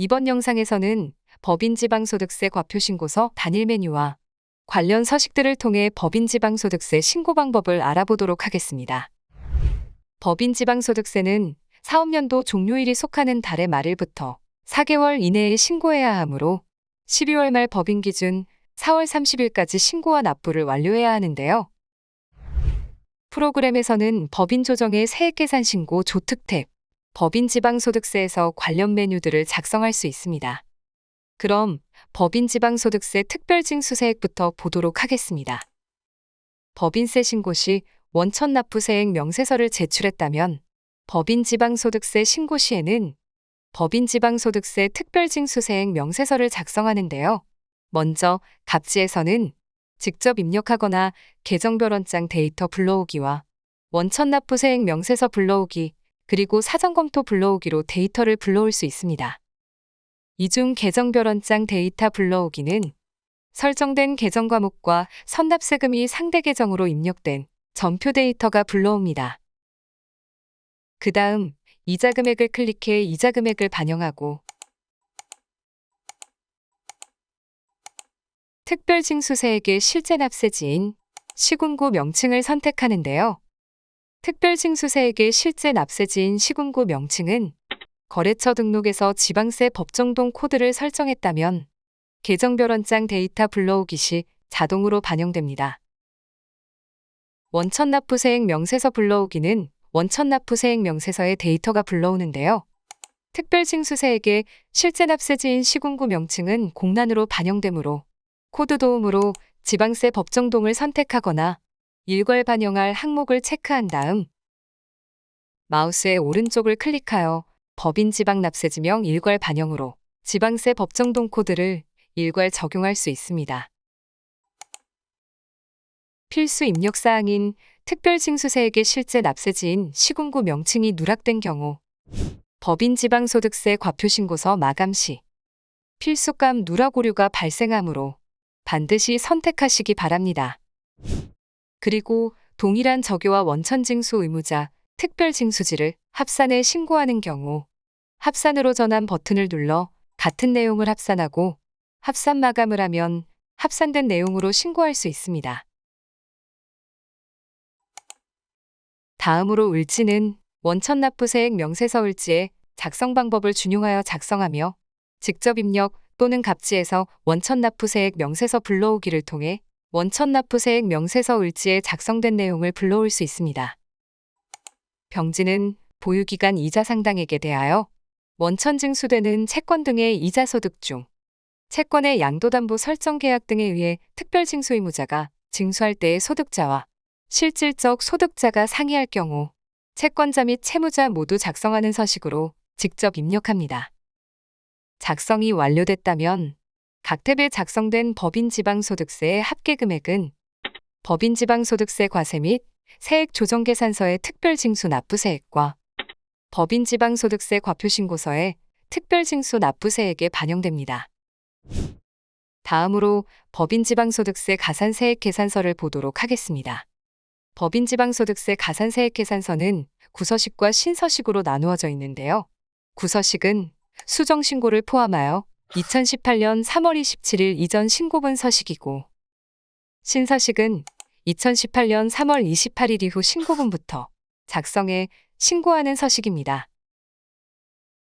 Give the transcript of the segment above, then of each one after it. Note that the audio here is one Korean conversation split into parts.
이번 영상에서는 법인지방소득세 과표신고서 단일 메뉴와 관련 서식들을 통해 법인지방소득세 신고 방법을 알아보도록 하겠습니다. 법인지방소득세는 사업년도 종료일이 속하는 달의 말일부터 4개월 이내에 신고해야 하므로 12월 말 법인 기준 4월 30일까지 신고와 납부를 완료해야 하는데요. 프로그램에서는 법인 조정의 세액계산 신고 조특탭, 법인 지방소득세에서 관련 메뉴들을 작성할 수 있습니다. 그럼 법인 지방소득세 특별징수세액부터 보도록 하겠습니다. 법인세 신고 시 원천 납부세액 명세서를 제출했다면 법인 지방소득세 신고 시에는 법인 지방소득세 특별징수세액 명세서를 작성하는데요. 먼저 갑지에서는 직접 입력하거나 계정별 원장 데이터 불러오기와 원천 납부 세액 명세서 불러오기 그리고 사전 검토 불러오기로 데이터를 불러올 수 있습니다. 이 중 계정별 원장 데이터 불러오기는 설정된 계정 과목과 선납세금이 상대 계정으로 입력된 전표 데이터가 불러옵니다. 그 다음 이자 금액을 클릭해 이자 금액을 반영하고 특별징수세액의 실제 납세지인 시군구 명칭을 선택하는데요. 특별징수세액의 실제 납세지인 시군구 명칭은 거래처 등록에서 지방세 법정동 코드를 설정했다면 계정별원장 데이터 불러오기 시 자동으로 반영됩니다. 원천납부세액 명세서 불러오기는 원천납부세액 명세서의 데이터가 불러오는데요. 특별징수세액의 실제 납세지인 시군구 명칭은 공란으로 반영되므로 코드 도움으로 지방세 법정동을 선택하거나 일괄 반영할 항목을 체크한 다음 마우스의 오른쪽을 클릭하여 법인 지방 납세 지명 일괄 반영으로 지방세 법정동 코드를 일괄 적용할 수 있습니다. 필수 입력 사항인 특별징수세액의 실제 납세지인 시군구 명칭이 누락된 경우 법인 지방소득세 과표신고서 마감 시 필수감 누락 오류가 발생하므로 반드시 선택하시기 바랍니다. 그리고 동일한 적요와 원천징수 의무자, 특별징수지를 합산해 신고하는 경우 합산으로 전환 버튼을 눌러 같은 내용을 합산하고 합산 마감을 하면 합산된 내용으로 신고할 수 있습니다. 다음으로 을지는 원천 납부세액 명세서 을지의 작성 방법을 준용하여 작성하며 직접 입력 또는 갑지에서 원천 납부세액 명세서 불러오기를 통해 원천 납부세액 명세서 을지에 작성된 내용을 불러올 수 있습니다. 병지는 보유기간 이자 상당액에 대하여 원천 징수되는 채권 등의 이자 소득 중 채권의 양도담보 설정 계약 등에 의해 특별 징수 의무자가 징수할 때의 소득자와 실질적 소득자가 상이할 경우 채권자 및 채무자 모두 작성하는 서식으로 직접 입력합니다. 작성이 완료됐다면 각 탭에 작성된 법인 지방소득세의 합계 금액은 법인 지방소득세 과세 및 세액 조정 계산서의 특별 징수 납부세액과 법인 지방소득세 과표신고서의 특별 징수 납부세액에 반영됩니다. 다음으로 법인 지방소득세 가산세액 계산서를 보도록 하겠습니다. 법인 지방소득세 가산세액 계산서는 구서식과 신서식으로 나누어져 있는데요. 구서식은 수정 신고를 포함하여 2018년 3월 27일 이전 신고분 서식이고 신서식은 2018년 3월 28일 이후 신고분부터 작성해 신고하는 서식입니다.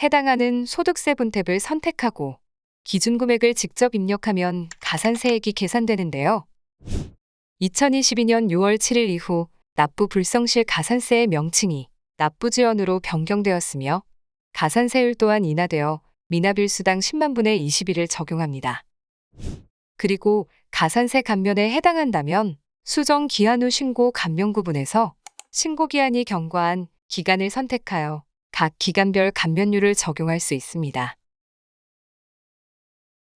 해당하는 소득세 분탭을 선택하고 기준 금액을 직접 입력하면 가산세액이 계산되는데요. 2022년 6월 7일 이후 납부 불성실 가산세의 명칭이 납부지원으로 변경되었으며 가산세율 또한 인하되어 미납일수당 10만 분의 21을 적용합니다. 그리고 가산세 감면에 해당한다면 수정 기한 후 신고 감면 구분에서 신고 기한이 경과한 기간을 선택하여 각 기간별 감면율을 적용할 수 있습니다.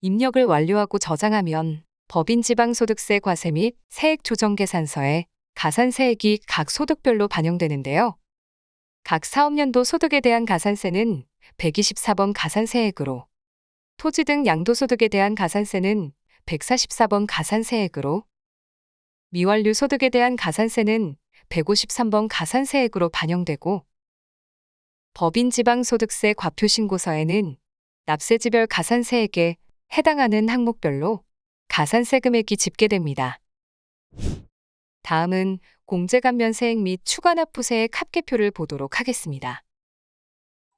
입력을 완료하고 저장하면 법인 지방소득세 과세 및 세액 조정 계산서에 가산세액이 각 소득별로 반영되는데요. 각 사업년도 소득에 대한 가산세는 124번 가산세액으로, 토지 등 양도소득에 대한 가산세는 144번 가산세액으로, 미완료 소득에 대한 가산세는 153번 가산세액으로 반영되고 법인 지방소득세 과표신고서에는 납세지별 가산세액에 해당하는 항목별로 가산세 금액이 집계됩니다. 다음은 공제감면세액 및 추가납부세액 합계표를 보도록 하겠습니다.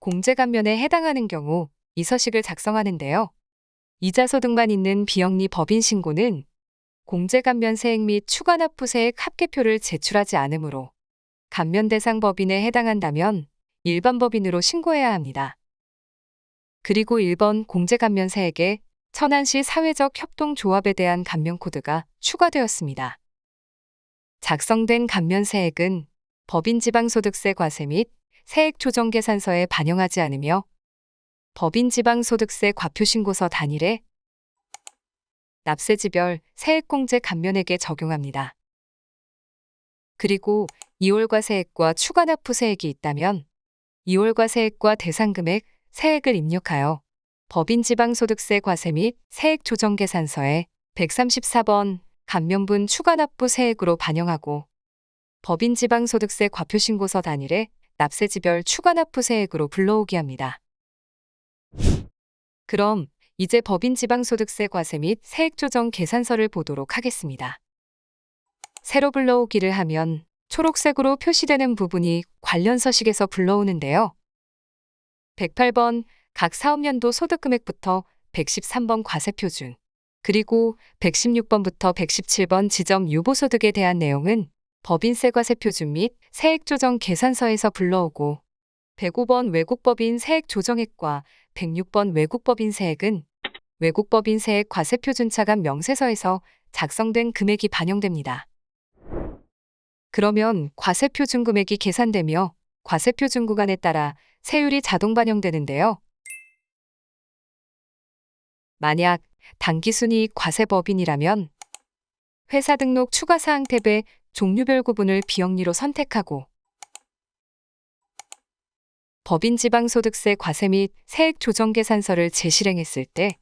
공제감면에 해당하는 경우 이 서식을 작성하는데요. 이자소득만 있는 비영리 법인 신고는 공제감면세액 및 추가납부세액 합계표를 제출하지 않으므로 감면 대상 법인에 해당한다면 일반 법인으로 신고해야 합니다. 그리고 1번 공제감면세액에 천안시 사회적 협동조합에 대한 감면 코드가 추가되었습니다. 작성된 감면세액은 법인 지방소득세 과세 및 세액 조정 계산서에 반영하지 않으며 법인 지방소득세 과표신고서 단일에 납세지별 세액공제 감면액에 적용합니다. 그리고 2월과세액과 추가납부세액이 있다면 2월과세액과 대상금액, 세액을 입력하여 법인 지방소득세 과세 및 세액 조정 계산서에 134번 감면분 추가 납부 세액으로 반영하고 법인 지방소득세 과표신고서 단일에 납세지별 추가 납부 세액으로 불러오게 합니다. 그럼 이제 법인 지방소득세 과세 및 세액 조정 계산서를 보도록 하겠습니다. 새로 불러오기를 하면 초록색으로 표시되는 부분이 관련 서식에서 불러오는데요. 108번 각 사업연도 소득금액부터 113번 과세표준, 그리고 116번부터 117번 지점 유보소득에 대한 내용은 법인세 과 세표준 및 세액조정 계산서에서 불러오고 105번 외국법인 세액조정액과 106번 외국법인 세액은 외국법인 세액 과세표준 차감 명세서에서 작성된 금액이 반영됩니다. 그러면 과세표준 금액이 계산되며 과세표준 구간에 따라 세율이 자동 반영되는데요. 만약 단기순이익 과세법인이라면 회사 등록 추가 사항 탭에 종류별 구분을 비영리로 선택하고 법인 지방소득세 과세 및 세액 조정 계산서를 재실행했을 때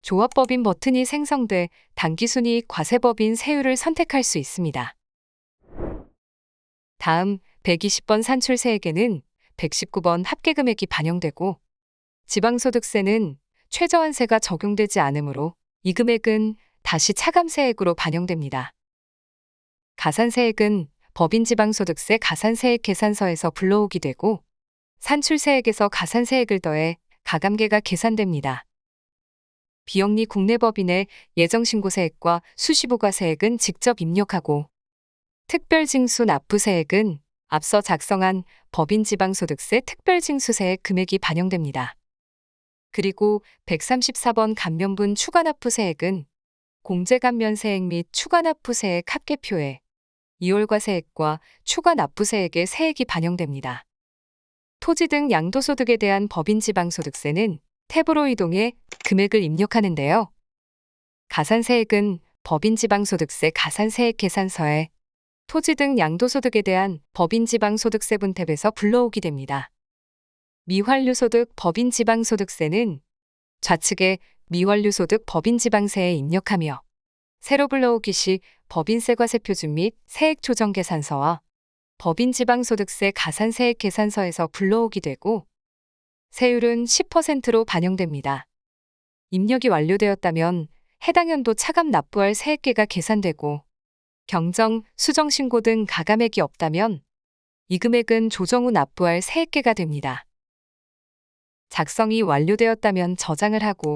조합법인 버튼이 생성돼 단기순이익 과세법인 세율을 선택할 수 있습니다. 다음 120번 산출세액에는 119번 합계금액이 반영되고 지방소득세는 최저한세가 적용되지 않으므로 이 금액은 다시 차감세액으로 반영됩니다. 가산세액은 법인 지방소득세 가산세액 계산서에서 불러오게 되고 산출세액에서 가산세액을 더해 가감계가 계산됩니다. 비영리 국내 법인의 예정신고세액과 수시부가세액은 직접 입력하고 특별징수 납부세액은 앞서 작성한 법인 지방소득세 특별징수세액 금액이 반영됩니다. 그리고 134번 감면분 추가납부세액은 공제감면세액 및 추가납부세액 합계표에 2월과세액과 추가납부세액의 세액이 반영됩니다. 토지 등 양도소득에 대한 법인 지방소득세는 탭으로 이동해 금액을 입력하는데요. 가산세액은 법인 지방소득세 가산세액 계산서에 토지 등 양도소득에 대한 법인 지방소득세 분 탭에서 불러오게 됩니다. 미환류소득 법인 지방소득세는 좌측에 미완료소득 법인지방세에 입력하며 새로 불러오기 시 법인세 과세표준 및 세액 조정 계산서와 법인지방소득세 가산세액 계산서에서 불러오게 되고 세율은 10%로 반영됩니다. 입력이 완료되었다면 해당 연도 차감 납부할 세액계가 계산되고 경정, 수정 신고 등 가감액이 없다면 이 금액은 조정 후 납부할 세액계가 됩니다. 작성이 완료되었다면 저장을 하고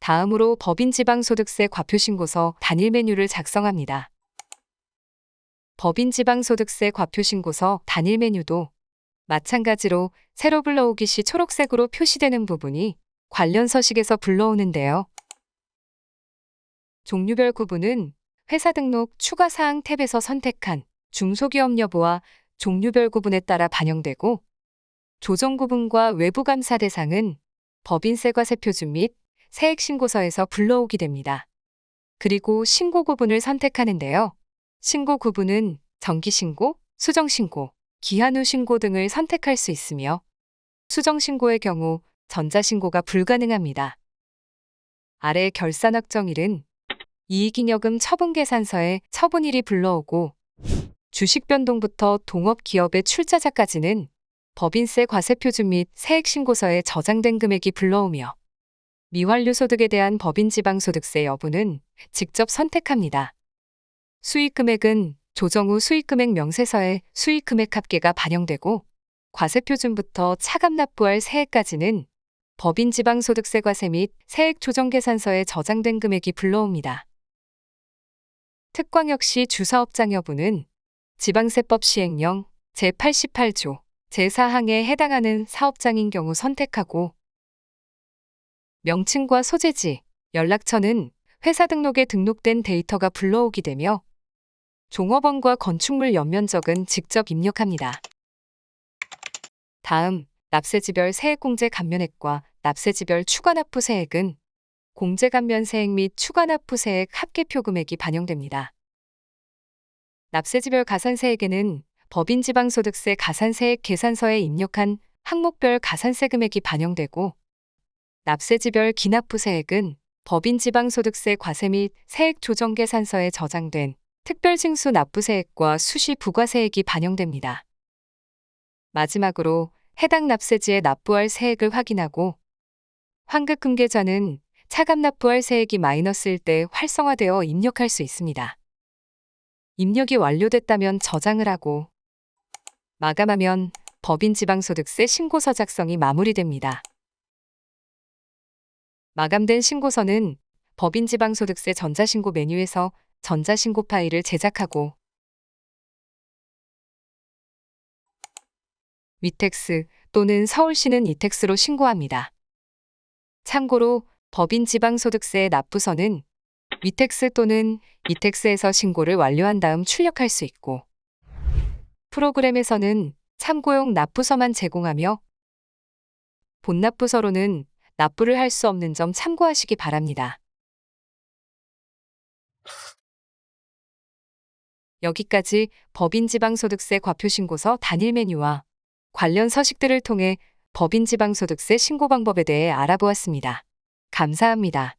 다음으로 법인 지방소득세 과표신고서 단일 메뉴를 작성합니다. 법인 지방소득세 과표신고서 단일 메뉴도 마찬가지로 새로 불러오기 시 초록색으로 표시되는 부분이 관련 서식에서 불러오는데요. 종류별 구분은 회사 등록 추가 사항 탭에서 선택한 중소기업 여부와 종류별 구분에 따라 반영되고 조정 구분과 외부 감사 대상은 법인세 과 세표준 및 세액신고서에서 불러오게 됩니다. 그리고 신고 구분을 선택하는데요. 신고 구분은 정기신고, 수정신고, 기한 후 신고 등을 선택할 수 있으며 수정신고의 경우 전자신고가 불가능합니다. 아래 결산 확정일은 이익잉여금 처분계산서에 처분일이 불러오고 주식 변동부터 동업 기업의 출자자까지는 법인세 과세표준 및 세액신고서에 저장된 금액이 불러오며 미완료 소득에 대한 법인 지방소득세 여부는 직접 선택합니다. 수익 금액은 조정 후 수익 금액 명세서에 수익 금액 합계가 반영되고 과세표준부터 차감 납부할 세액까지는 법인 지방소득세 과세 및 세액 조정 계산서에 저장된 금액이 불러옵니다. 특광 역시 주사업장 여부는 지방세법 시행령 제88조 제4항에 해당하는 사업장인 경우 선택하고 명칭과 소재지, 연락처는 회사 등록에 등록된 데이터가 불러오게 되며 종업원과 건축물 연면적은 직접 입력합니다. 다음, 납세지별 세액공제 감면액과 납세지별 추가납부세액은 공제감면세액 및 추가납부세액 합계표 금액이 반영됩니다. 납세지별 가산세액에는 법인 지방소득세 가산세액 계산서에 입력한 항목별 가산세 금액이 반영되고 납세지별 기납부세액은 법인 지방소득세 과세 및 세액 조정 계산서에 저장된 특별징수 납부세액과 수시 부과세액이 반영됩니다. 마지막으로 해당 납세지에 납부할 세액을 확인하고 환급금 계좌는 차감 납부할 세액이 마이너스일 때 활성화되어 입력할 수 있습니다. 입력이 완료됐다면 저장을 하고 마감하면 법인 지방소득세 신고서 작성이 마무리됩니다. 마감된 신고서는 법인 지방소득세 전자신고 메뉴에서 전자신고 파일을 제작하고 위텍스 또는 서울시는 이텍스로 신고합니다. 참고로 법인 지방소득세 납부서는 위텍스 또는 이텍스에서 신고를 완료한 다음 출력할 수 있고 프로그램에서는 참고용 납부서만 제공하며 본납부서로는 납부를 할 수 없는 점 참고하시기 바랍니다. 여기까지 법인 지방소득세 과표신고서 단일 메뉴와 관련 서식들을 통해 법인 지방소득세 신고 방법에 대해 알아보았습니다. 감사합니다.